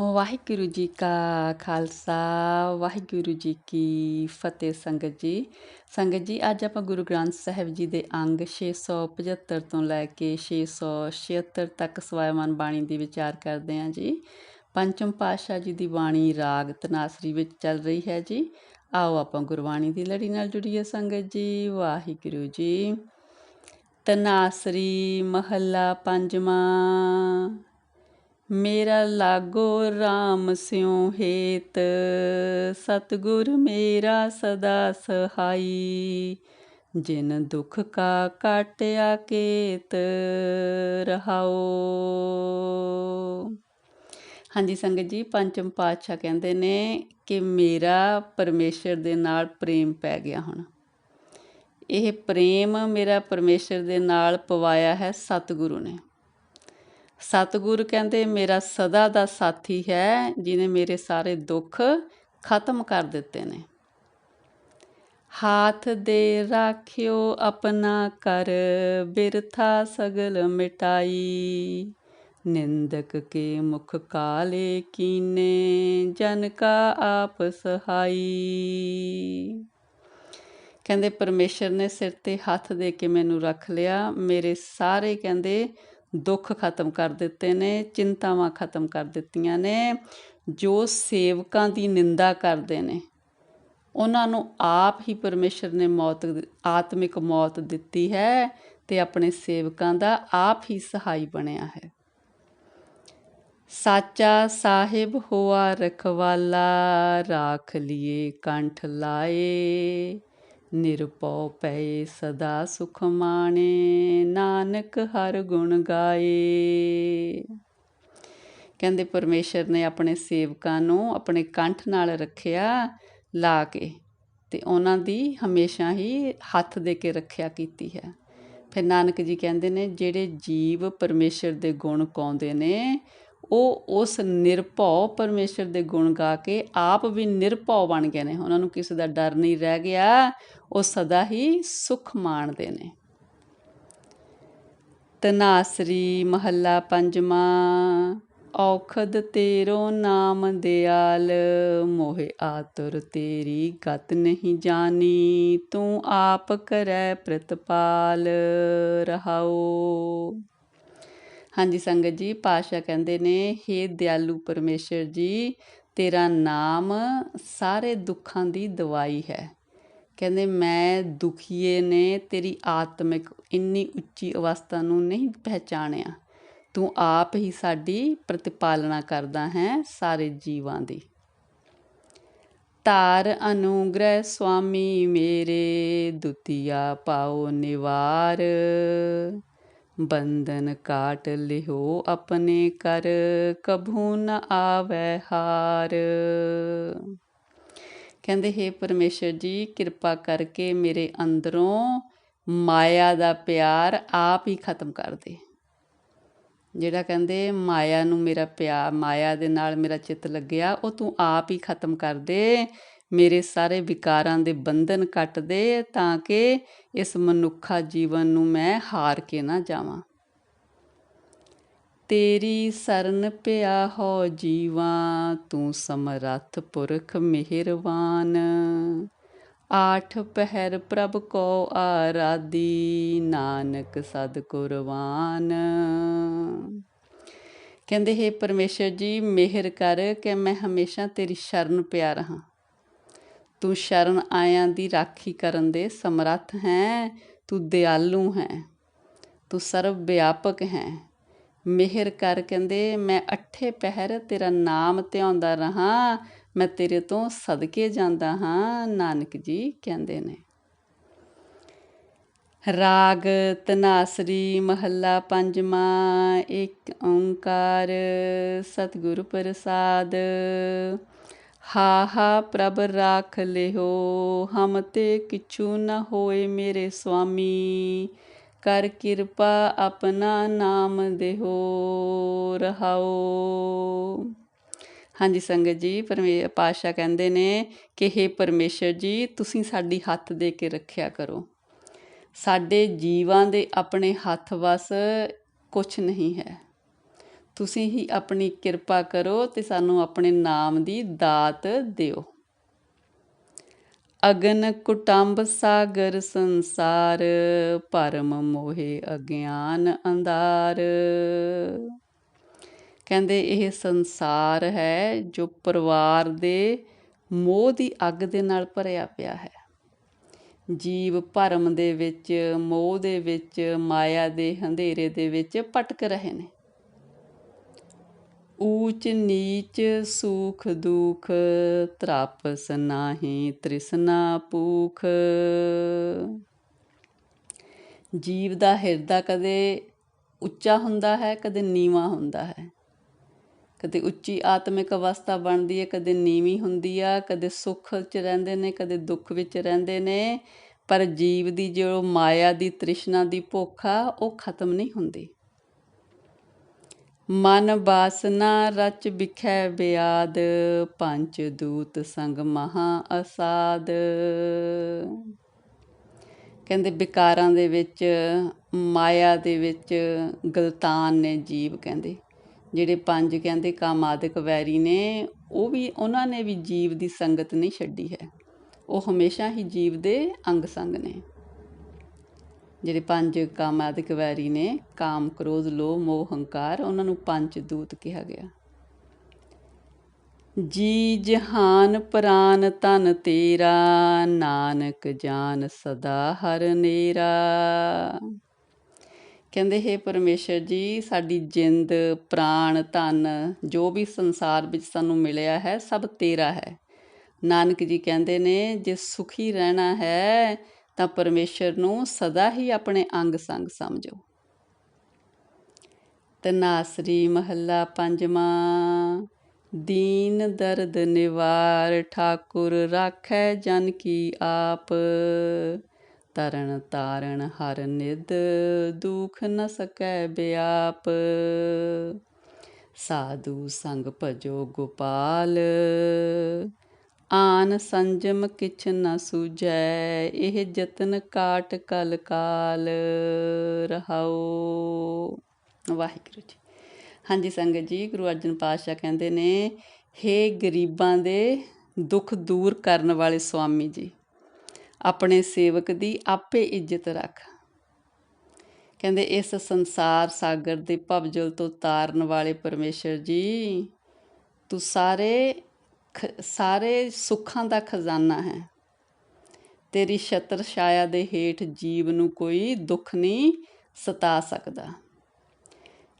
ਵਾਹਿਗੁਰੂ ਜੀ ਕਾ ਖਾਲਸਾ, ਵਾਹਿਗੁਰੂ ਜੀ ਕੀ ਫਤਿਹ ਸੰਗਤ ਜੀ। ਸੰਗਤ ਜੀ, ਅੱਜ ਆਪਾਂ ਗੁਰੂ ਗ੍ਰੰਥ ਸਾਹਿਬ ਜੀ ਦੇ ਅੰਗ 675 ਤੋਂ ਲੈ ਕੇ 676 ਤੱਕ ਸਵਾਇਮਾਨ ਬਾਣੀ ਦੀ ਵਿਚਾਰ ਕਰਦੇ ਹਾਂ ਜੀ। ਪੰਚਮ ਪਾਤਸ਼ਾਹ ਜੀ ਦੀ ਬਾਣੀ ਰਾਗ ਤਨਾਸਰੀ ਵਿੱਚ ਚੱਲ ਰਹੀ ਹੈ ਜੀ। ਆਓ ਆਪਾਂ ਗੁਰਬਾਣੀ ਦੀ ਲੜੀ ਨਾਲ ਜੁੜੀਏ ਸੰਗਤ ਜੀ, ਵਾਹਿਗੁਰੂ ਜੀ। ਤਨਾਸਰੀ ਮਹੱਲਾ ਪੰਜਵਾਂ। ਮੇਰਾ ਲਾਗੋ RAM ਸਿਉ ਹੇਤ, ਸਤਗੁਰ ਮੇਰਾ ਸਦਾ ਸਹਾਈ। ਜਿਨ ਦੁਖ ਕਾ ਕਾਟਿਆ ਕੇਤ ਰਹਾਓ ਹਾਂਜੀ ਸੰਗਤ ਜੀ, ਪੰਚਮ ਪਾਤਸ਼ਾਹ ਕਹਿੰਦੇ ਨੇ ਕਿ ਮੇਰਾ ਪਰਮੇਸ਼ਰ ਦੇ ਨਾਲ ਪ੍ਰੇਮ ਪੈ ਗਿਆ ਹੁਣ। ਇਹ ਪ੍ਰੇਮ ਮੇਰਾ ਪਰਮੇਸ਼ਰ ਦੇ ਨਾਲ ਪਵਾਇਆ ਹੈ ਸਤਿਗੁਰੂ ਨੇ। ਸਤਿਗੁਰ ਕਹਿੰਦੇ, ਮੇਰਾ ਸਦਾ ਦਾ ਸਾਥੀ ਹੈ ਜਿਨੇ ਮੇਰੇ ਸਾਰੇ ਦੁੱਖ ਖਤਮ ਕਰ ਦਿੱਤੇ ਨੇ। ਹਾਥ ਦੇ ਰਾਖਿਓ ਆਪਣਾ ਕਰ, ਬਿਰਥਾ ਸਗਲ ਮਿਟਾਈ। ਨਿੰਦਕ ਕੇ ਮੁਖ ਕਾਲੇ ਕੀਨੇ, ਜਨ ਕਾ ਆਪ ਸਹਾਈ। ਕਹਿੰਦੇ, ਪਰਮੇਸ਼ਰ ਨੇ ਸਿਰ ਤੇ ਹੱਥ ਦੇ ਕੇ ਮੈਨੂੰ ਰੱਖ ਲਿਆ। ਮੇਰੇ ਸਾਰੇ ਕਹਿੰਦੇ ਦੁੱਖ ਖਤਮ ਕਰ ਦਿੱਤੇ ਨੇ, ਚਿੰਤਾਵਾਂ ਖਤਮ ਕਰ ਦਿੱਤੀਆਂ ਨੇ, ਜੋ ਸੇਵਕਾਂ ਦੀ ਨਿੰਦਾ ਕਰਦੇ ਨੇ। ਉਹਨਾਂ ਨੂੰ ਆਪ ਹੀ ਪਰਮੇਸ਼ਰ ਨੇ ਮੌਤ, ਆਤਮਿਕ ਮੌਤ ਦਿੱਤੀ ਹੈ ਤੇ ਆਪਣੇ ਸੇਵਕਾਂ ਦਾ ਆਪ ਹੀ ਸਹਾਈ ਬਣਿਆ ਹੈ। ਸਾਚਾ ਸਾਹਿਬ ਹੋਆ ਰਖਵਾਲਾ, ਰਾਖ ਲਿਏ, ਕੰਠ ਲਾਏ। ਨਿਰਪਉ ਪਏ ਸਦਾ ਸੁਖ ਮਾਣੇ ਨਾਨਕ ਹਰ ਗੁਣ ਗਾਏ। ਕਹਿੰਦੇ ਪਰਮੇਸ਼ਰ ਨੇ ਆਪਣੇ ਸੇਵਕਾਂ ਨੂੰ ਆਪਣੇ ਕੰਠ ਨਾਲ ਰੱਖਿਆ, ਲਾ ਕੇ ਤੇ ਉਹਨਾਂ ਦੀ ਹਮੇਸ਼ਾ ਹੀ ਹੱਥ ਦੇ ਕੇ ਰੱਖਿਆ ਕੀਤੀ ਹੈ। ਫਿਰ ਨਾਨਕ ਜੀ ਕਹਿੰਦੇ ਨੇ, ਜਿਹੜੇ ਜੀਵ ਪਰਮੇਸ਼ਰ ਦੇ ਗੁਣ ਗਾਉਂਦੇ ਨੇ ਉਹ ਉਸ ਨਿਰਭਉ ਪਰਮੇਸ਼ਰ ਦੇ ਗੁਣ ਗਾ ਕੇ ਆਪ ਵੀ ਨਿਰਭਉ ਬਣ ਗਏ ਨੇ। ਉਹਨਾਂ ਨੂੰ ਕਿਸੇ ਦਾ ਡਰ ਨਹੀਂ ਰਹਿ ਗਿਆ। ਉਹ ਸਦਾ ਹੀ ਸੁਖ ਮਾਣਦੇ ਨੇ। ਤਨਾਸਰੀ ਮਹੱਲਾ ਪੰਜਵਾਂ, ਔਖਦ ਤੇਰੋ ਨਾਮ ਦਿਆਲ, ਮੋਹਿ ਆਤੁਰ ਤੇਰੀ ਗਤ ਨਹੀਂ ਜਾਣੀ ਤੂੰ ਆਪ ਕਰੈ ਪ੍ਰਤਪਾਲ ਰਹਾਓ ਹਾਂਜੀ, ਸੰਗਤ ਜੀ ਪਾਸ਼ਾ ਕਹਿੰਦੇ ਨੇ हे ਦਿਆਲੂ ਪਰਮੇਸ਼ਰ ਜੀ, ਤੇਰਾ ਨਾਮ ਸਾਰੇ ਦੁੱਖਾਂ ਦੀ ਦਵਾਈ ਹੈ। ਕਹਿੰਦੇ, ਮੈਂ ਦੁਖੀਏ ਨੇ, ਤੇਰੀ ਆਤਮਿਕ ਇੰਨੀ ਉੱਚੀ ਅਵਸਥਾ ਨੂੰ ਨਹੀਂ ਪਹਿਚਾਣਿਆ। ਤੂੰ ਆਪ ਹੀ ਸਾਡੀ ਪ੍ਰਤਿਪਾਲਣਾ ਕਰਦਾ ਹੈ ਸਾਰੇ ਜੀਵਾਂ ਦੀ। ਤਾਰ ਅਨੁਗ੍ਰਹਿ ਸੁਆਮੀ ਮੇਰੇ, ਦੁਤੀਆ ਪਾਓ ਨਿਵਾਰ। ਬੰਧਨ ਕਾਟ ਲਿਓ ਆਪਣੇ ਕਰ, ਕਭੂ ਨ ਆਵੇ ਹਾਰ। ਕਹਿੰਦੇ, ਹੈ ਪਰਮੇਸ਼ਰ ਜੀ, ਕਿਰਪਾ ਕਰਕੇ ਮੇਰੇ ਅੰਦਰੋਂ ਮਾਇਆ ਦਾ ਪਿਆਰ ਆਪ ਹੀ ਖਤਮ ਕਰ ਦੇ। ਜਿਹੜਾ ਕਹਿੰਦੇ, ਮਾਇਆ ਨੂੰ ਮੇਰਾ ਪਿਆਰ ਮਾਇਆ ਦੇ ਨਾਲ ਮੇਰਾ ਚਿੱਤ ਲੱਗਿਆ, ਉਹ ਤੂੰ ਆਪ ਹੀ ਖਤਮ ਕਰ ਦੇ। ਮੇਰੇ ਸਾਰੇ ਵਿਕਾਰਾਂ ਦੇ ਬੰਧਨ ਕੱਟ ਦੇ ਤਾਂ ਕਿ ਇਸ ਮਨੁੱਖਾ ਜੀਵਨ ਨੂੰ ਮੈਂ ਹਾਰ ਕੇ ਨਾ ਜਾਵਾਂ। ਤੇਰੀ ਸਰਨ ਪਿਆ ਹੋ ਜੀਵਾ, ਤੂੰ ਸਮਰੱਥ ਪੁਰਖ ਮਿਹਰਵਾਨ। ਆਠ ਪਹਿਰ ਪ੍ਰਭ ਕੋ ਆਰਾਧੀ, ਨਾਨਕ ਸਦ ਕੁਰਬਾਨ। ਕਹਿੰਦੇ, ਹੈ ਪਰਮੇਸ਼ਰ ਜੀ, ਮਿਹਰ ਕਰ ਕਿ ਮੈਂ ਹਮੇਸ਼ਾ ਤੇਰੀ ਸ਼ਰਨ ਪਿਆ ਰਹਾ। ਤੂੰ ਸ਼ਰਨ ਆਇਆਂ ਦੀ ਰਾਖੀ ਕਰਨ ਦੇ ਸਮਰੱਥ ਹੈ, ਤੂੰ ਦਿਆਲੂ ਹੈ, ਤੂੰ ਸਰਵ ਵਿਆਪਕ ਹੈ। ਮਿਹਰ ਕਰ ਕਹਿੰਦੇ, ਮੈਂ ਅੱਠੇ ਪਹਿਰ ਤੇਰਾ ਨਾਮ ਧਿਆਉਂਦਾ ਰਹਾ, ਮੈਂ ਤੇਰੇ ਤੋਂ ਸਦਕੇ ਜਾਂਦਾ ਹਾਂ, ਨਾਨਕ ਜੀ ਕਹਿੰਦੇ ਨੇ। ਰਾਗ ਤਨਾਸਰੀ ਮਹੱਲਾ ਪੰਜਵਾਂ ਇੱਕ ਓੰਕਾਰ ਸਤਿਗੁਰ ਪ੍ਰਸਾਦ। ਹਾ ਹਾ ਪ੍ਰਭ ਰਾਖ ਲਿਓ ਹਮ ਤੇ ਕਿਛੂ ਨ ਹੋਏ ਮੇਰੇ ਸੁਆਮੀ ਕਰ ਕਿਰਪਾ ਆਪਣਾ ਨਾਮ ਦੇਹੋ, ਰਹਾਓ। ਹਾਂਜੀ ਸੰਗਤ ਜੀ, ਪਰਮੇ ਪਾਸ਼ਾ ਕਹਿੰਦੇ ਨੇ ਕਿ हे ਪਰਮੇਸ਼ਰ ਜੀ, ਤੁਸੀਂ ਸਾਡੀ ਹੱਥ ਦੇ ਕੇ ਰੱਖਿਆ ਕਰੋ। ਸਾਡੇ ਜੀਵਾਂ ਦੇ ਆਪਣੇ ਹੱਥ ਵਸ ਕੁਝ ਨਹੀਂ ਹੈ। ਤੁਸੀਂ ਹੀ ਆਪਣੀ ਕਿਰਪਾ ਕਰੋ ਤੇ ਸਾਨੂੰ ਆਪਣੇ ਨਾਮ ਦੀ ਦਾਤ ਦਿਓ। ਅਗਨ ਕੁਟੰਬ ਸਾਗਰ ਸੰਸਾਰ, ਪਰਮ ਮੋਹੇ ਅਗਿਆਨ ਅੰਧਾਰ। ਕਹਿੰਦੇ ਇਹ ਸੰਸਾਰ ਹੈ ਜੋ ਪਰਿਵਾਰ ਦੇ ਮੋਹ ਦੀ ਅੱਗ ਦੇ ਨਾਲ ਭਰਿਆ ਪਿਆ ਹੈ। ਜੀਵ ਭਰਮ ਦੇ ਵਿੱਚ, ਮੋਹ ਦੇ ਵਿੱਚ, ਮਾਇਆ ਦੇ ਹੰਧੇਰੇ ਦੇ ਵਿੱਚ ਭਟਕ ਰਹੇ ਨੇ। ਊਚ ਨੀਚ ਸੁਖ ਦੁਖ ਤ੍ਰਾਪਸ ਨਾਹੀ ਤ੍ਰਿਸ਼ਨਾ ਭੂਖ। ਜੀਵ ਦਾ ਹਿਰਦਾ ਕਦੇ ਉੱਚਾ ਹੁੰਦਾ ਹੈ, ਕਦੇ ਨੀਵਾ ਹੁੰਦਾ ਹੈ। ਕਦੇ ਉੱਚੀ ਆਤਮਿਕ ਅਵਸਥਾ ਬਣਦੀ ਹੈ, ਕਦੇ ਨੀਵੀਂ ਹੁੰਦੀ ਆ, ਕਦੇ ਸੁੱਖ 'ਚ ਰਹਿੰਦੇ ਨੇ, ਕਦੇ ਦੁੱਖ ਵਿੱਚ ਰਹਿੰਦੇ ਨੇ, ਪਰ ਜੀਵ ਦੀ ਜੋ ਮਾਇਆ ਦੀ ਤ੍ਰਿਸ਼ਨਾ ਦੀ ਭੁੱਖ ਆ, ਉਹ ਖਤਮ ਨਹੀਂ ਹੁੰਦੀ। ਮਨ ਬਾਸਨਾ ਰਚ ਬਿਖੈ ਬਿਆਦ ਪੰਜ ਦੂਤ ਸੰਗ ਮਹਾ ਅਸਾਦ। ਕਹਿੰਦੇ ਵਿਕਾਰਾਂ ਦੇ ਵਿੱਚ, ਮਾਇਆ ਦੇ ਵਿੱਚ ਗਲਤਾਨ ਨੇ ਜੀਵ ਕਹਿੰਦੇ। ਜਿਹੜੇ ਪੰਜ ਕਹਿੰਦੇ ਕਾਮਾਦਿਕ ਵੈਰੀ ਨੇ, ਉਹ ਵੀ ਉਹਨਾਂ ਨੇ ਵੀ ਜੀਵ ਦੀ ਸੰਗਤ ਨਹੀਂ ਛੱਡੀ ਹੈ। ਉਹ ਹਮੇਸ਼ਾ ਹੀ ਜੀਵ ਦੇ ਅੰਗ ਸੰਗ ਨੇ। ਜਿਹੜੇ ਪੰਜ ਕਾਮਾਦਿਕ ਕਵੈਰੀ ਨੇ, ਕਾਮ, ਕ੍ਰੋਧ, ਲੋਭ, ਮੋਹ, ਹੰਕਾਰ, ਉਹਨਾਂ ਨੂੰ ਪੰਜ ਦੂਤ ਕਿਹਾ ਗਿਆ। ਜੀ ਜਹਾਨ ਪ੍ਰਾਨ ਤਨ ਤੇਰਾ, ਨਾਨਕ ਜਾਨ ਸਦਾ ਹਰ ਨੇਰਾ। ਕਹਿੰਦੇ, ਹੈ ਪਰਮੇਸ਼ਰ ਜੀ, ਸਾਡੀ ਜਿੰਦ ਪ੍ਰਾਣ ਧਨ, ਜੋ ਵੀ ਸੰਸਾਰ ਵਿੱਚ ਸਾਨੂੰ ਮਿਲਿਆ ਹੈ, ਸਭ ਤੇਰਾ ਹੈ। ਨਾਨਕ ਜੀ ਕਹਿੰਦੇ ਨੇ, ਜੇ ਸੁਖੀ ਰਹਿਣਾ ਹੈ ਤਾਂ ਪਰਮੇਸ਼ਰ ਨੂੰ ਸਦਾ ਹੀ ਆਪਣੇ ਅੰਗ ਸੰਗ ਸਮਝੋ। ਤਨਾਸਰੀ ਮਹੱਲਾ ਪੰਜਵਾਂ, ਦੀਨ ਦਰਦ ਨਿਵਾਰ ਠਾਕੁਰ ਰਾਖੈ ਜਨ ਕੀ ਆਪ। ਤਰਨ ਤਾਰਨ ਹਰ ਨਿਦ ਦੁਖ ਨ ਸਕੈ ਬਿਆਪ। ਸਾਧੂ ਸੰਗ ਭਜੋ ਗੋਪਾਲ। ਆਨ ਸੰਜਮ ਕਿਛ ਨ ਸੂਝੈ, ਇਹ ਜਤਨ ਕਾਟ ਕਲ ਕਾਲ ਰਹਾਉ। ਵਾਹਿਗੁਰੂ ਜੀ। ਹਾਂਜੀ ਸੰਗਤ ਜੀ, ਗੁਰੂ ਅਰਜਨ ਪਾਤਸ਼ਾਹ ਕਹਿੰਦੇ ਨੇ हे ਗਰੀਬਾਂ ਦੇ ਦੁੱਖ ਦੂਰ ਕਰਨ ਵਾਲੇ ਸੁਆਮੀ ਜੀ, ਆਪਣੇ ਸੇਵਕ ਦੀ ਆਪੇ ਇੱਜ਼ਤ ਰੱਖ। ਕਹਿੰਦੇ, ਇਸ ਸੰਸਾਰ ਸਾਗਰ ਦੇ ਭਵਜਲ ਤੋਂ ਤਾਰਨ ਵਾਲੇ ਪਰਮੇਸ਼ਰ ਜੀ, ਤੂੰ ਸਾਰੇ ਸਾਰੇ ਸੁੱਖਾਂ ਦਾ ਖਜ਼ਾਨਾ ਹੈ। ਤੇਰੀ ਛਤਰ ਛਾਇਆ ਦੇ ਹੇਠ ਜੀਵ ਨੂੰ ਕੋਈ ਦੁੱਖ ਨਹੀਂ ਸਤਾ ਸਕਦਾ।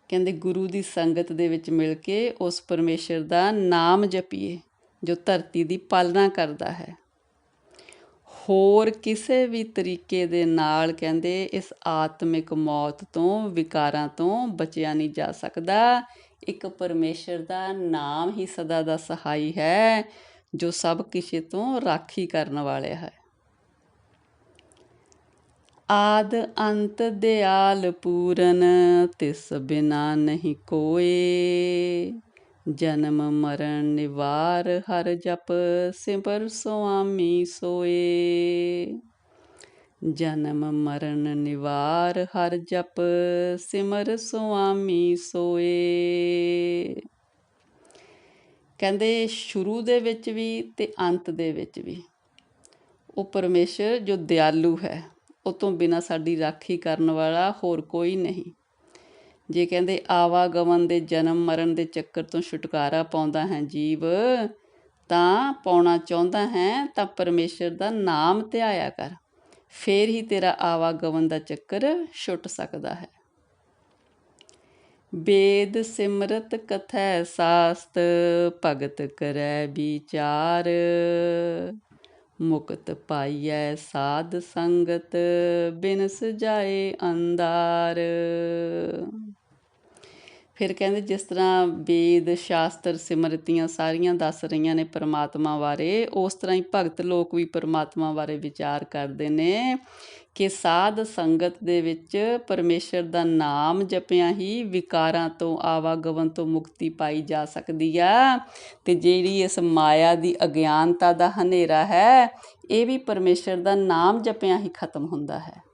ਕਹਿੰਦੇ ਗੁਰੂ ਦੀ ਸੰਗਤ ਦੇ ਵਿੱਚ ਮਿਲ ਕੇ ਉਸ ਪਰਮੇਸ਼ਰ ਦਾ ਨਾਮ ਜਪੀਏ, ਜੋ ਧਰਤੀ ਦੀ ਪਾਲਣਾ ਕਰਦਾ ਹੈ। ਹੋਰ ਕਿਸੇ ਵੀ ਤਰੀਕੇ ਦੇ ਨਾਲ ਕਹਿੰਦੇ ਇਸ ਆਤਮਿਕ ਮੌਤ ਤੋਂ, ਵਿਕਾਰਾਂ ਤੋਂ ਬਚਿਆ ਨਹੀਂ ਜਾ ਸਕਦਾ। ਇੱਕ ਪਰਮੇਸ਼ਰ ਦਾ ਨਾਮ ਹੀ ਸਦਾ ਦਾ ਸਹਾਈ ਹੈ, ਜੋ ਸਭ ਕਿਸੇ ਤੋਂ ਰਾਖੀ ਕਰਨ ਵਾਲਾ ਹੈ। ਆਦ ਅੰਤ ਦਿਆਲ ਪੂਰਨ, ਤਿਸ ਬਿਨਾ ਨਹੀਂ ਕੋਏ। ਜਨਮ ਮਰਨ ਨਿਵਾਰ, ਹਰ ਜਪ ਸਿਮਰ ਸੁਆਮੀ ਸੋਏ। ਜਨਮ ਮਰਨ ਨਿਵਾਰ ਹਰ ਜਪ ਸਿਮਰ ਸੁਆਮੀ ਸੋਏ। ਕਹਿੰਦੇ ਸ਼ੁਰੂ ਦੇ ਵਿੱਚ ਵੀ ਤੇ ਅੰਤ ਦੇ ਵਿੱਚ ਵੀ। ਉਹ ਪਰਮੇਸ਼ਰ ਜੋ ਦਿਆਲੂ ਹੈ, ਉਹ ਤੋਂ ਬਿਨਾ ਸਾਡੀ ਰਾਖੀ ਕਰਨ ਵਾਲਾ ਹੋਰ ਕੋਈ ਨਹੀਂ। ਜੇ ਕਹਿੰਦੇ ਆਵਾਗਮਨ ਦੇ ਜਨਮ ਮਰਨ ਦੇ ਚੱਕਰ ਤੋਂ ਛੁਟਕਾਰਾ ਪਾਉਂਦਾ ਹੈ ਜੀਵ, ਤਾਂ ਪਾਉਣਾ ਚਾਹੁੰਦਾ ਹੈ ਤਾਂ ਪਰਮੇਸ਼ਰ ਦਾ ਨਾਮ ਧਿਆਇਆ ਕਰ। ਫੇਰ ਹੀ ਤੇਰਾ ਆਵਾਗਮਨ ਦਾ ਚੱਕਰ ਛੁੱਟ ਸਕਦਾ ਹੈ। ਵੇਦ ਸਿਮਰਤ ਕਥੈ ਸਾਸਤ, ਭਗਤ ਕਰੈ ਵਿਚਾਰ। ਮੁਕਤ ਪਾਈਐ ਸਾਧ ਸੰਗਤ ਬਿਨ ਸਜਾਏ ਅੰਦਾਰ ਫਿਰ ਕਹਿੰਦੇ ਜਿਸ ਤਰ੍ਹਾਂ ਵੇਦ, ਸ਼ਾਸਤਰ, ਸਿਮਰਤੀਆਂ ਸਾਰੀਆਂ ਦੱਸ ਰਹੀਆਂ ਨੇ ਪਰਮਾਤਮਾ ਬਾਰੇ, ਉਸ ਤਰ੍ਹਾਂ ਹੀ ਭਗਤ ਲੋਕ ਵੀ ਪਰਮਾਤਮਾ ਬਾਰੇ ਵਿਚਾਰ ਕਰਦੇ ਨੇ ਕਿ ਸਾਧ ਸੰਗਤ ਦੇ ਵਿੱਚ ਪਰਮੇਸ਼ਰ ਦਾ ਨਾਮ ਜਪਿਆ ਹੀ ਵਿਕਾਰਾਂ ਤੋਂ ਆਵਾਗਮਨ ਤੋਂ ਮੁਕਤੀ ਪਾਈ ਜਾ ਸਕਦੀ ਆ। ਤੇ ਜਿਹੜੀ ਇਸ ਮਾਇਆ ਦੀ ਅਗਿਆਨਤਾ ਦਾ ਹਨੇਰਾ ਹੈ, ਇਹ ਵੀ ਪਰਮੇਸ਼ਰ ਦਾ ਨਾਮ ਜਪਿਆ ਹੀ ਖਤਮ ਹੁੰਦਾ ਹੈ।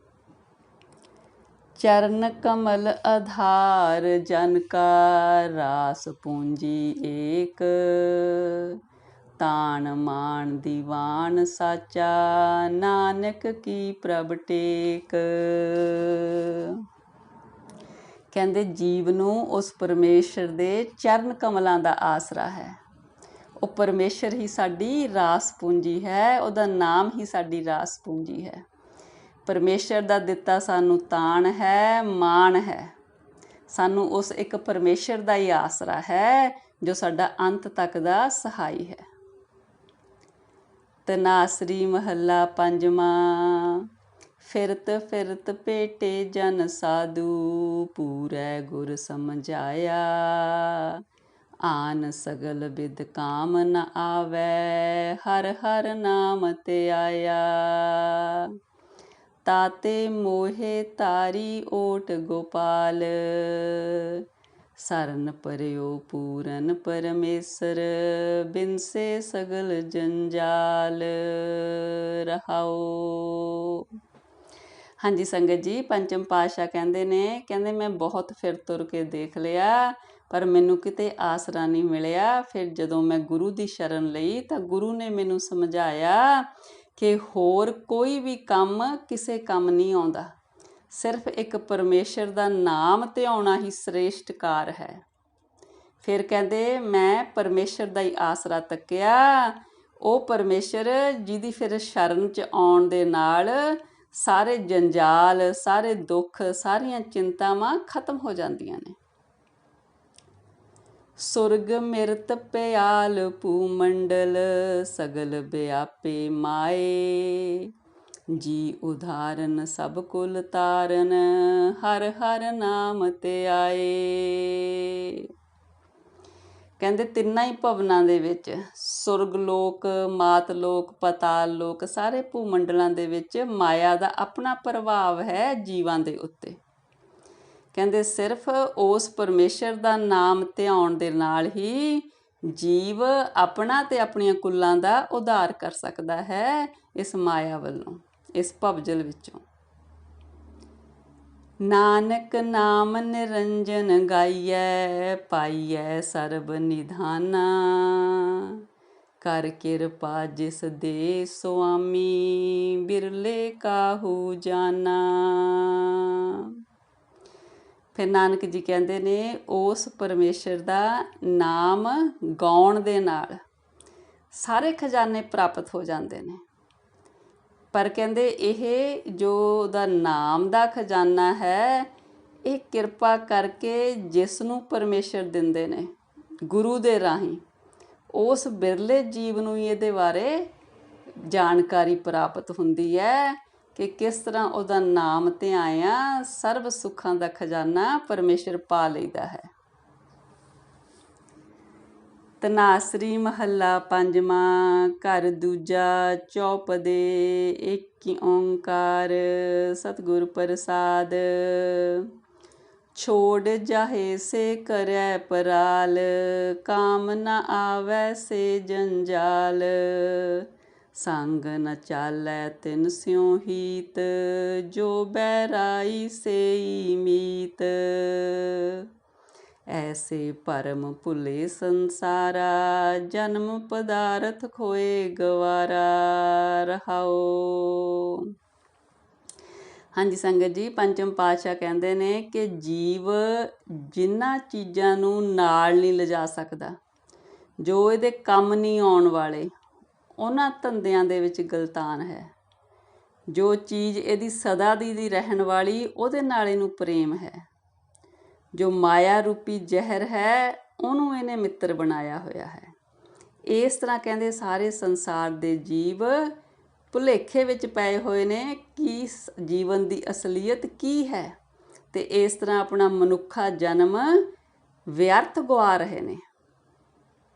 ਚਰਨ ਕਮਲ ਆਧਾਰ, ਜਨ ਕਾ ਰਾਸ ਪੂੰਜੀ ਏਕ। ਤਾਣ ਮਾਣ ਦੀਵਾਨ ਸਾਚਾ, ਨਾਨਕ ਕੀ ਪ੍ਰਭ ਟੇਕ। ਕਹਿੰਦੇ ਜੀਵ ਨੂੰ ਉਸ ਪਰਮੇਸ਼ਰ ਦੇ ਚਰਨ ਕਮਲਾਂ ਦਾ ਆਸਰਾ ਹੈ। ਉਹ ਪਰਮੇਸ਼ਰ ਹੀ ਸਾਡੀ ਰਾਸ ਪੂੰਜੀ ਹੈ, ਉਹਦਾ ਨਾਮ ਹੀ ਸਾਡੀ ਰਾਸ ਪੂੰਜੀ ਹੈ। ਪਰਮੇਸ਼ਰ ਦਾ ਦਿੱਤਾ ਸਾਨੂੰ ਤਾਣ ਹੈ, ਮਾਣ ਹੈ। ਸਾਨੂੰ ਉਸ ਇੱਕ ਪਰਮੇਸ਼ਰ ਦਾ ਹੀ ਆਸਰਾ ਹੈ, ਜੋ ਸਾਡਾ ਅੰਤ ਤੱਕ ਦਾ ਸਹਾਈ ਹੈ। ਤਨਾਸਰੀ ਮਹੱਲਾ ਪੰਜਵਾਂ, ਫਿਰਤ ਫਿਰਤ ਪੇਟੇ ਜਨ ਸਾਧੂ, ਪੂਰੈ ਗੁਰ ਸਮਝਾਇਆ। ਆਨ ਸਗਲ ਬਿਦ ਕਾਮ ਨ ਆਵੈ, ਹਰ ਹਰ ਨਾਮ ਤੇ ਆਇਆ। ਤਾਤੇ ਮੋਹੇ ਤਾਰੀ ਓਟ ਗੋਪਾਲ। ਸਰਨ ਪਰਿਓ ਪੂਰਨ ਪਰਮੇਸ਼ਰ, ਬਿਨਸੇ ਸਗਲ ਜੰਜਾਲ ਰਹਾਓ। ਹਾਂਜੀ ਸੰਗਤ ਜੀ, ਪੰਚਮ ਪਾਸ਼ਾ ਕਹਿੰਦੇ ਨੇ, ਕਹਿੰਦੇ ਮੈਂ ਬਹੁਤ ਫਿਰ ਤੁਰ ਕੇ ਦੇਖ ਲਿਆ, ਪਰ ਮੈਨੂੰ ਕਿਤੇ ਆਸਰਾ ਨਹੀਂ ਮਿਲਿਆ। ਫਿਰ ਜਦੋਂ ਮੈਂ ਗੁਰੂ ਦੀ ਸ਼ਰਨ ਲਈ ਤਾਂ ਗੁਰੂ ਨੇ ਮੈਨੂੰ ਸਮਝਾਇਆ ਕਿ ਹੋਰ ਕੋਈ ਵੀ ਕੰਮ ਕਿਸੇ ਕੰਮ ਨਹੀਂ ਆਉਂਦਾ। ਸਿਰਫ ਇੱਕ ਪਰਮੇਸ਼ਰ ਦਾ ਨਾਮ ਧਿਆਉਣਾ ਹੀ ਸ੍ਰੇਸ਼ਟ ਕਾਰ ਹੈ। ਫਿਰ ਕਹਿੰਦੇ, ਮੈਂ ਪਰਮੇਸ਼ਰ ਦਾ ਹੀ ਆਸਰਾ ਤੱਕਿਆ। ਉਹ ਪਰਮੇਸ਼ਰ ਜਿਹਦੀ ਫਿਰ ਸ਼ਰਨ ਚ ਆਉਣ ਦੇ ਨਾਲ ਸਾਰੇ ਜੰਜਾਲ, ਸਾਰੇ ਦੁੱਖ, ਸਾਰੀਆਂ ਚਿੰਤਾਵਾਂ ਖਤਮ ਹੋ ਜਾਂਦੀਆਂ ਨੇ। ਸੁਰਗ ਮਿਰਤ ਪਿਆਲ ਪੂਮੰਡਲ ਸਗਲ ਬਿਆਪੇ ਮਾਏ। ਜੀ ਉਧਾਰਨ ਸਭ ਕੁਲ ਤਾਰਨ, ਹਰ ਹਰ ਨਾਮ ਤੇ ਆਏ। ਕਹਿੰਦੇ ਤਿੰਨਾਂ ਹੀ ਭਵਨਾਂ ਦੇ ਵਿੱਚ, ਸੁਰਗ ਲੋਕ, ਮਾਤ ਲੋਕ, ਪਤਾਲ ਲੋਕ, ਸਾਰੇ ਭੂਮੰਡਲਾਂ ਦੇ ਵਿੱਚ ਮਾਇਆ ਦਾ ਆਪਣਾ ਪ੍ਰਭਾਵ ਹੈ ਜੀਵਾਂ ਦੇ ਉੱਤੇ। ਕਹਿੰਦੇ ਸਿਰਫ ਉਸ ਪਰਮੇਸ਼ਰ ਦਾ ਨਾਮ ਧਿਆਉਣ ਦੇ ਨਾਲ ਹੀ ਜੀਵ ਆਪਣਾ ਤੇ ਆਪਣੀਆਂ ਕੁੱਲਾਂ ਦਾ ਉਧਾਰ ਕਰ ਸਕਦਾ ਹੈ ਇਸ ਮਾਇਆ ਵੱਲੋਂ, ਇਸ ਭਵਜਲ ਵਿੱਚੋਂ। ਨਾਨਕ ਨਾਮ ਨਿਰੰਜਨ ਗਾਈਐ, ਪਾਈਐ ਸਰਬ ਨਿਧਾਨਾ। ਕਰ ਕਿਰਪਾ ਜਿਸ ਦੇ ਸੁਆਮੀ, ਬਿਰਲੇ ਕਾਹੂ ਜਾਣਾ ਫਿਰ ਨਾਨਕ ਜੀ ਕਹਿੰਦੇ ਨੇ, ਉਸ ਪਰਮੇਸ਼ਰ ਦਾ ਨਾਮ ਗਾਉਣ ਦੇ ਨਾਲ ਸਾਰੇ ਖਜ਼ਾਨੇ ਪ੍ਰਾਪਤ ਹੋ ਜਾਂਦੇ ਨੇ। ਪਰ ਕਹਿੰਦੇ ਇਹ ਜੋ ਉਹਦਾ ਨਾਮ ਦਾ ਖਜ਼ਾਨਾ ਹੈ, ਇਹ ਕਿਰਪਾ ਕਰਕੇ ਜਿਸ ਨੂੰ ਪਰਮੇਸ਼ਰ ਦਿੰਦੇ ਨੇ, ਗੁਰੂ ਦੇ ਰਾਹੀਂ, ਉਸ ਬਿਰਲੇ ਜੀਵ ਨੂੰ ਹੀ ਇਹਦੇ ਬਾਰੇ ਜਾਣਕਾਰੀ ਪ੍ਰਾਪਤ ਹੁੰਦੀ ਹੈ। ਕਿ ਕਿਸ ਤਰ੍ਹਾਂ ਉਹਦਾ ਨਾਮ ਤੇ ਆਇਆ ਸਰਬ ਸੁੱਖਾਂ ਦਾ ਖਜ਼ਾਨਾ ਪਰਮੇਸ਼ਰ ਪਾ ਲਈਦਾ ਹੈ। ਤਨਾਸਰੀ ਮਹੱਲਾ ਪੰਜਵਾਂ, ਘਰ ਦੂਜਾ ਚੌਪਦੇ ਏਕ ਓੰਕਾਰ, ਸਤਿਗੁਰ ਪ੍ਰਸਾਦ। ਛੋੜ ਜਾਹੇ ਸੇ ਕਰੈ ਪਰਾਲ, ਕਾਮ ਨ ਆਵੈ ਸੇ ਜੰਜਾਲ। ਸੰਗ ਨ ਚਾਲੈ ਤਿਨ ਸਿਉ ਹੀਤ, ਜੋ ਬੈਰਾਈ ਸੇਈ ਮੀਤ। ਐਸੇ ਪਰਮ ਭੁਲੇ ਸੰਸਾਰਾ, ਜਨਮ ਪਦਾਰਥ ਖੋਏ ਗਵਾਰਾ, ਰਹਾਓ। ਹਾਂਜੀ ਸੰਗਤ ਜੀ, ਪੰਚਮ ਪਾਤਸ਼ਾਹ ਕਹਿੰਦੇ ਨੇ ਕਿ ਜੀਵ ਜਿਨ੍ਹਾਂ ਚੀਜ਼ਾਂ ਨੂੰ ਨਾਲ ਨਹੀਂ ਲਿਜਾ ਸਕਦਾ, ਜੋ ਇਹਦੇ ਕੰਮ ਨਹੀਂ ਆਉਣ ਵਾਲੇ ਉਹਨਾਂ ਧੰਦਿਆਂ ਦੇ ਵਿੱਚ ਗਲਤਾਨ ਹੈ। ਜੋ ਚੀਜ਼ ਇਹਦੀ ਸਦਾ ਦੀ ਦੀ ਰਹਿਣ ਵਾਲੀ, ਉਹਦੇ ਨਾਲ ਇਹਨੂੰ ਪ੍ਰੇਮ ਹੈ। ਜੋ ਮਾਇਆ ਰੂਪੀ ਜ਼ਹਿਰ ਹੈ, ਉਹਨੂੰ ਇਹਨੇ ਮਿੱਤਰ ਬਣਾਇਆ ਹੋਇਆ ਹੈ। ਇਸ ਤਰ੍ਹਾਂ ਕਹਿੰਦੇ ਸਾਰੇ ਸੰਸਾਰ ਦੇ ਜੀਵ ਭੁਲੇਖੇ ਵਿੱਚ ਪਏ ਹੋਏ ਨੇ ਕਿ ਜੀਵਨ ਦੀ ਅਸਲੀਅਤ ਕੀ ਹੈ ਤੇ ਇਸ ਤਰ੍ਹਾਂ ਆਪਣਾ ਮਨੁੱਖਾ ਜਨਮ ਵਿਅਰਥ ਗਵਾ ਰਹੇ ਨੇ।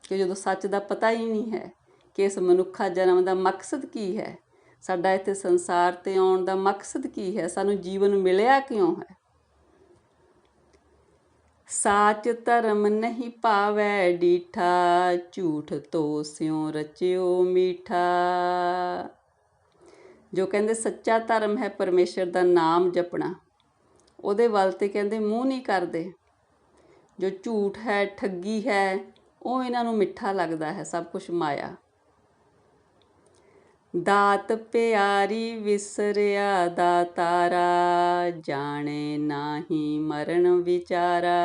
ਕਿ ਜਦੋਂ ਸੱਚ ਦਾ ਪਤਾ ਹੀ ਨਹੀਂ ਹੈ ਕਿ ਇਸ ਮਨੁੱਖਾ ਜਨਮ ਦਾ ਮਕਸਦ ਕੀ ਹੈ? ਸਾਡਾ ਇੱਥੇ ਸੰਸਾਰ ਤੇ ਆਉਣ ਦਾ ਮਕਸਦ ਕੀ ਹੈ? ਸਾਨੂੰ ਜੀਵਨ ਮਿਲਿਆ ਕਿਉਂ ਹੈ? ਸਾਚ ਧਰਮ ਨਹੀਂ ਪਾਵੈ ਡੀਠਾ, ਝੂਠ ਤੋ ਸਿਉ ਰਚਿਓ ਮੀਠਾ। ਜੋ ਕਹਿੰਦੇ ਸੱਚਾ ਧਰਮ ਹੈ ਪਰਮੇਸ਼ਰ ਦਾ ਨਾਮ ਜਪਣਾ, ਉਹਦੇ ਵੱਲ ਤੇ ਕਹਿੰਦੇ ਮੂੰਹ ਨਹੀਂ ਕਰਦੇ। ਜੋ ਝੂਠ ਹੈ, ਠੱਗੀ ਹੈ, ਉਹ ਇਹਨਾਂ ਨੂੰ ਮਿੱਠਾ ਲੱਗਦਾ ਹੈ, ਸਭ ਕੁਝ ਮਾਇਆ। ਦਾਤ ਪਿਆਰੀ ਵਿਸਰਿਆ ਦਾਤਾਰਾ, ਜਾਣੇ ਨਾਹੀ ਮਰਨ ਵਿਚਾਰਾ।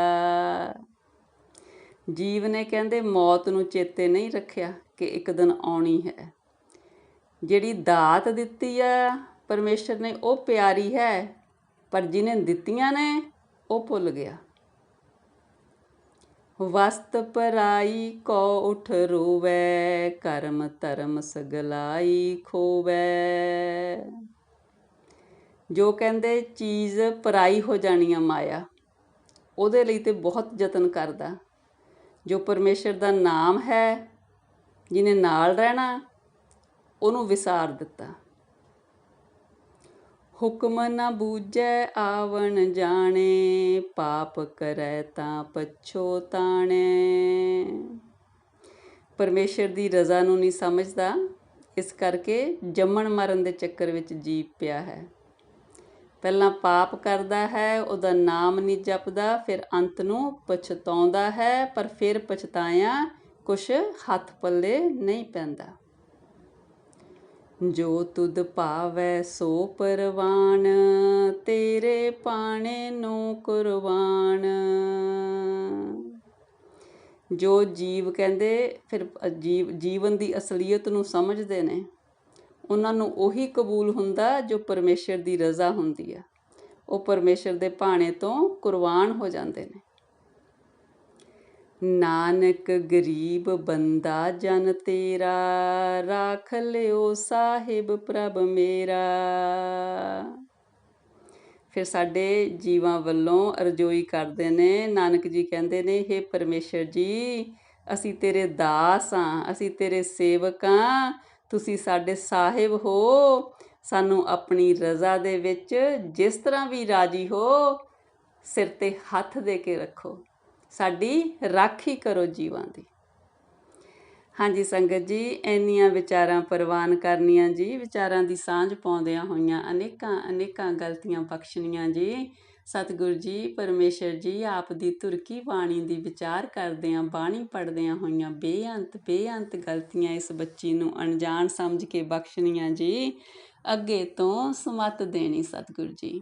ਜੀਵ ਨੇ ਕਹਿੰਦੇ ਮੌਤ ਨੂੰ ਚੇਤੇ ਨਹੀਂ ਰੱਖਿਆ ਕਿ ਇੱਕ ਦਿਨ ਆਉਣੀ ਹੈ। ਜਿਹੜੀ ਦਾਤ ਦਿੱਤੀ ਆ, ਪਰਮੇਸ਼ਰ ਨੇ ਉਹ ਪਿਆਰੀ ਹੈ, ਪਰ ਜਿਹਨੇ ਦਿੱਤੀਆਂ ਨੇ, ਉਹ ਭੁੱਲ ਗਿਆ। ਵਸਤ ਪਰਾਈ ਕੋ ਉਠ ਰੋਵੈ, ਕਰਮ ਧਰਮ ਸਗਲਾਈ ਖੋਵੈ। ਜੋ ਕਹਿੰਦੇ ਚੀਜ਼ ਪਰਾਈ ਹੋ ਜਾਣੀ ਆ ਮਾਇਆ, ਉਹਦੇ ਲਈ ਤੇ ਬਹੁਤ ਯਤਨ ਕਰਦਾ। ਜੋ ਪਰਮੇਸ਼ਰ ਦਾ ਨਾਮ ਹੈ, ਜਿਹਨੇ ਨਾਲ ਰਹਿਣਾ, ਉਹਨੂੰ ਵਿਸਾਰ ਦਿੱਤਾ। ਹੁਕਮ ਨਾ ਬੂਝੈ ਆਵਣ ਜਾਣੇ, ਪਾਪ ਕਰੈ ਤਾਂ ਪਛੋਤਾਣੇ ਪਰਮੇਸ਼ਰ ਦੀ ਰਜ਼ਾ ਨੂੰ ਨਹੀਂ ਸਮਝਦਾ, ਇਸ ਕਰਕੇ ਜੰਮਣ ਮਰਨ ਦੇ ਚੱਕਰ ਵਿੱਚ ਜੀਵ ਪਿਆ ਹੈ। ਪਹਿਲਾਂ ਪਾਪ ਕਰਦਾ ਹੈ, ਉਹਦਾ ਨਾਮ ਨਹੀਂ ਜਪਦਾ, ਫਿਰ ਅੰਤ ਨੂੰ ਪਛਤਾਉਂਦਾ ਹੈ, ਪਰ ਫਿਰ ਪਛਤਾਇਆ ਕੁਛ ਹੱਥ ਪੱਲੇ ਨਹੀਂ ਪੈਂਦਾ। ਜੋ ਤੁਧ ਭਾਵੈ ਸੋ ਪਰਵਾਨ, ਤੇਰੇ ਪਾਣੇ ਨੂੰ ਕੁਰਬਾਨ। ਜੋ ਜੀਵ ਕਹਿੰਦੇ, ਫਿਰ ਜੀਵ, ਜੀਵਨ ਦੀ ਅਸਲੀਅਤ ਨੂੰ ਸਮਝਦੇ ਨੇ, ਉਹਨਾਂ ਨੂੰ ਉਹੀ ਕਬੂਲ ਹੁੰਦਾ ਜੋ ਪਰਮੇਸ਼ਰ ਦੀ ਰਜ਼ਾ ਹੁੰਦੀ ਆ। ਉਹ ਪਰਮੇਸ਼ਰ ਦੇ ਭਾਣੇ ਤੋਂ ਕੁਰਬਾਨ ਹੋ ਜਾਂਦੇ ਨੇ। ਨਾਨਕ ਗਰੀਬ ਬੰਦਾ ਜਨ ਤੇਰਾ, ਰਾਖ ਲਿਓ ਸਾਹਿਬ ਪ੍ਰਭ ਮੇਰਾ। ਫਿਰ ਸਾਡੇ ਜੀਵਾਂ ਵੱਲੋਂ ਅਰਜ਼ੋਈ ਕਰਦੇ ਨੇ, ਨਾਨਕ ਜੀ ਕਹਿੰਦੇ ਨੇ हे ਪਰਮੇਸ਼ਰ ਜੀ, ਅਸੀਂ ਤੇਰੇ ਦਾਸ ਹਾਂ ਅਸੀਂ ਤੇਰੇ ਸੇਵਕ ਹਾਂ ਤੁਸੀਂ ਸਾਡੇ ਸਾਹਿਬ ਹੋ। ਸਾਨੂੰ ਆਪਣੀ ਰਜ਼ਾ ਦੇ ਵਿੱਚ ਜਿਸ ਤਰ੍ਹਾਂ ਵੀ ਰਾਜੀ ਹੋ, ਸਿਰ ਤੇ ਹੱਥ ਦੇ ਕੇ ਰੱਖੋ। ਸਾਡੀ ਰਾਖੀ ਕਰੋ ਜੀਵਾਂ ਦੀ। ਹਾਂਜੀ ਸੰਗਤ ਜੀ, ਇੰਨੀਆਂ ਵਿਚਾਰਾਂ ਪ੍ਰਵਾਨ ਕਰਨੀਆਂ ਜੀ, ਵਿਚਾਰਾਂ ਦੀ ਸਾਂਝ ਪਾਉਂਦਿਆਂ ਹੋਈਆਂ ਅਨੇਕਾਂ ਅਨੇਕਾਂ ਗਲਤੀਆਂ ਬਖਸ਼ਣੀਆਂ ਜੀ। ਸਤਿਗੁਰ ਜੀ, ਪਰਮੇਸ਼ਰ ਜੀ, ਆਪ ਦੀ ਤੁਰਕੀ ਬਾਣੀ ਦੀ ਵਿਚਾਰ ਕਰਦਿਆਂ, ਬਾਣੀ ਪੜਦਿਆਂ ਹੋਈਆਂ ਬੇਅੰਤ ਬੇਅੰਤ ਗਲਤੀਆਂ ਇਸ ਬੱਚੀ ਨੂੰ ਅਣਜਾਣ ਸਮਝ ਕੇ ਬਖਸ਼ਣੀਆਂ ਜੀ। ਅੱਗੇ ਤੋਂ ਸਮਤ ਦੇਣੀ ਸਤਿਗੁਰ ਜੀ।